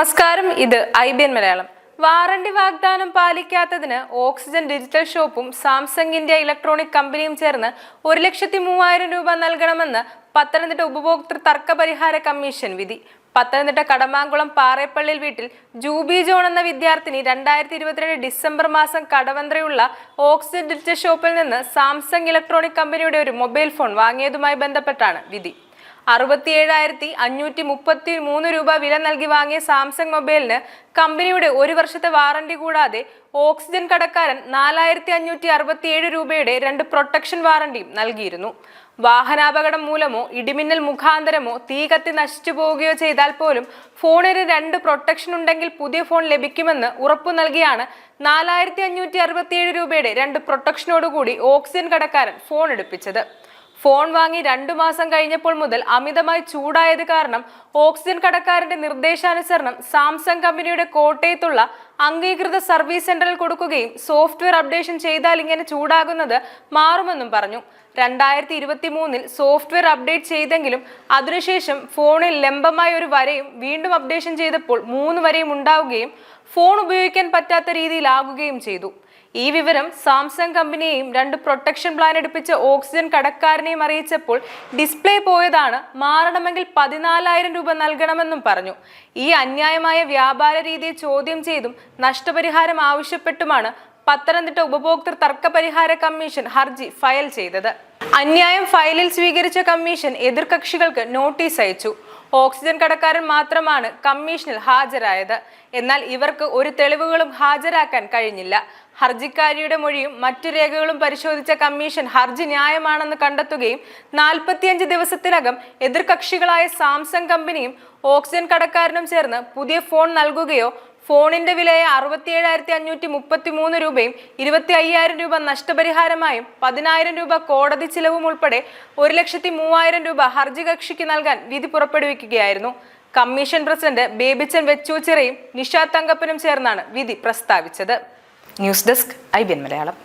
നമസ്കാരം ഇത് I B N Malayalam. Warranty വാഗ്ദാനം പാലിക്കാത്തതിന് ഓക്സിജൻ ഡിജിറ്റൽ ഷോപ്പും സാംസങ് ഇന്ത്യ ഇലക്ട്രോണിക് കമ്പനിയും ചേർന്ന് ഒരു ലക്ഷത്തി മൂവായിരം രൂപ നൽകണമെന്ന് പത്തനംതിട്ട ഉപഭോക്തൃ തർക്കപരിഹാര കമ്മീഷൻ വിധി. പത്തനംതിട്ട കടമാങ്കുളം പാറേപ്പള്ളിയിൽ വീട്ടിൽ ജൂബി ജോൺ എന്ന വിദ്യാർത്ഥിനി രണ്ടായിരത്തി ഇരുപത്തിരണ്ട് ഡിസംബർ മാസം കടവന്ത്രയുള്ള ഓക്സിജൻ ഡിജിറ്റൽ ഷോപ്പിൽ നിന്ന് സാംസങ് ഇലക്ട്രോണിക് കമ്പനിയുടെ ഒരു മൊബൈൽ ഫോൺ വാങ്ങിയതുമായി ബന്ധപ്പെട്ടാണ് വിധി. അറുപത്തിയേഴായിരത്തി അഞ്ഞൂറ്റി മുപ്പത്തി മൂന്ന് രൂപ വില നൽകി വാങ്ങിയ സാംസങ് മൊബൈലിന് കമ്പനിയുടെ ഒരു വർഷത്തെ വാറണ്ടി കൂടാതെ ഓക്സിജൻ കടക്കാരൻ നാലായിരത്തി അഞ്ഞൂറ്റി അറുപത്തിയേഴ് രൂപയുടെ രണ്ട് പ്രൊട്ടക്ഷൻ വാറണ്ടിയും നൽകിയിരുന്നു. വാഹനാപകടം മൂലമോ ഇടിമിന്നൽ മുഖാന്തരമോ തീ കത്തി നശിച്ചു പോവുകയോ ചെയ്താൽ പോലും ഫോണിന് രണ്ട് പ്രൊട്ടക്ഷൻ ഉണ്ടെങ്കിൽ പുതിയ ഫോൺ ലഭിക്കുമെന്ന് ഉറപ്പു നൽകിയാണ് നാലായിരത്തി അഞ്ഞൂറ്റി അറുപത്തിയേഴ് രൂപയുടെ രണ്ട് പ്രൊട്ടക്ഷനോടുകൂടി ഓക്സിജൻ കടക്കാരൻ ഫോൺ എടുപ്പിച്ചത്. ഫോൺ വാങ്ങി രണ്ടു മാസം കഴിഞ്ഞപ്പോൾ മുതൽ അമിതമായി ചൂടായത് കാരണം ഓക്സിജൻ കടക്കാരന്റെ നിർദ്ദേശാനുസരണം സാംസങ് കമ്പനിയുടെ കോട്ടയത്തുള്ള അംഗീകൃത സർവീസ് സെന്ററിൽ കൊടുക്കുകയും സോഫ്റ്റ്വെയർ അപ്ഡേഷൻ ചെയ്താൽ ഇങ്ങനെ ചൂടാകുന്നത് മാറുമെന്നും പറഞ്ഞു. രണ്ടായിരത്തി ഇരുപത്തി മൂന്നിൽ സോഫ്റ്റ്വെയർ അപ്ഡേറ്റ് ചെയ്തെങ്കിലും അതിനുശേഷം ഫോണിൽ ലംബമായ ഒരു വരയും വീണ്ടും അപ്ഡേഷൻ ചെയ്തപ്പോൾ മൂന്ന് വരയും ഉണ്ടാവുകയും ഫോൺ ഉപയോഗിക്കാൻ പറ്റാത്ത രീതിയിലാകുകയും ചെയ്തു. ഈ വിവരം സാംസങ് കമ്പനിയെയും രണ്ട് പ്രൊട്ടക്ഷൻ പ്ലാൻ എടുപ്പിച്ച ഓക്സിജൻ കടക്കാരനെയും അറിയിച്ചപ്പോൾ ഡിസ്പ്ലേ പോയതാണ് മാറണമെങ്കിൽ പതിനാലായിരം രൂപ നൽകണമെന്നും പറഞ്ഞു. ഈ അന്യായമായ വ്യാപാര രീതിയെ ചോദ്യം ചെയ്തും നഷ്ടപരിഹാരം ആവശ്യപ്പെട്ടുമാണ് പത്തനംതിട്ട ഉപഭോക്തൃ തർക്ക പരിഹാര കമ്മീഷൻ ഹർജി ഫയൽ ചെയ്തത്. അന്യായം ഫയലിൽ സ്വീകരിച്ച കമ്മീഷൻ എതിർകക്ഷികൾക്ക് നോട്ടീസ് അയച്ചു. ഓക്സിജൻ കടക്കാരൻ മാത്രമാണ് കമ്മീഷനിൽ ഹാജരായത്. എന്നാൽ ഇവർക്ക് ഒരു തെളിവുകളും ഹാജരാക്കാൻ കഴിഞ്ഞില്ല. ഹർജിക്കാരിയുടെ മൊഴിയും മറ്റു രേഖകളും പരിശോധിച്ച കമ്മീഷൻ ഹർജി ന്യായമാണെന്ന് കണ്ടെത്തുകയും നാൽപ്പത്തിയഞ്ച് ദിവസത്തിനകം എതിർകക്ഷികളായ സാംസങ് കമ്പനിയും ഓക്സിജൻ കടക്കാരനും ചേർന്ന് പുതിയ ഫോൺ നൽകുകയോ ഫോണിന്റെ വിലയെ അറുപത്തിയേഴായിരത്തി അഞ്ഞൂറ്റി മുപ്പത്തി മൂന്ന് രൂപയും ഇരുപത്തി അയ്യായിരം രൂപ നഷ്ടപരിഹാരമായും പതിനായിരം രൂപ കോടതി ചിലവും ഉൾപ്പെടെ ഒരു ലക്ഷത്തി മൂവായിരം രൂപ ഹർജി കക്ഷിക്ക് നൽകാൻ വിധി പുറപ്പെടുവിക്കുകയായിരുന്നു. കമ്മീഷൻ പ്രസിഡന്റ് ബേബിച്ചൻ വെച്ചൂച്ചിറയും നിഷാദ് തങ്കപ്പനും ചേർന്നാണ് വിധി പ്രസ്താവിച്ചത്. News desk I B Malayalam.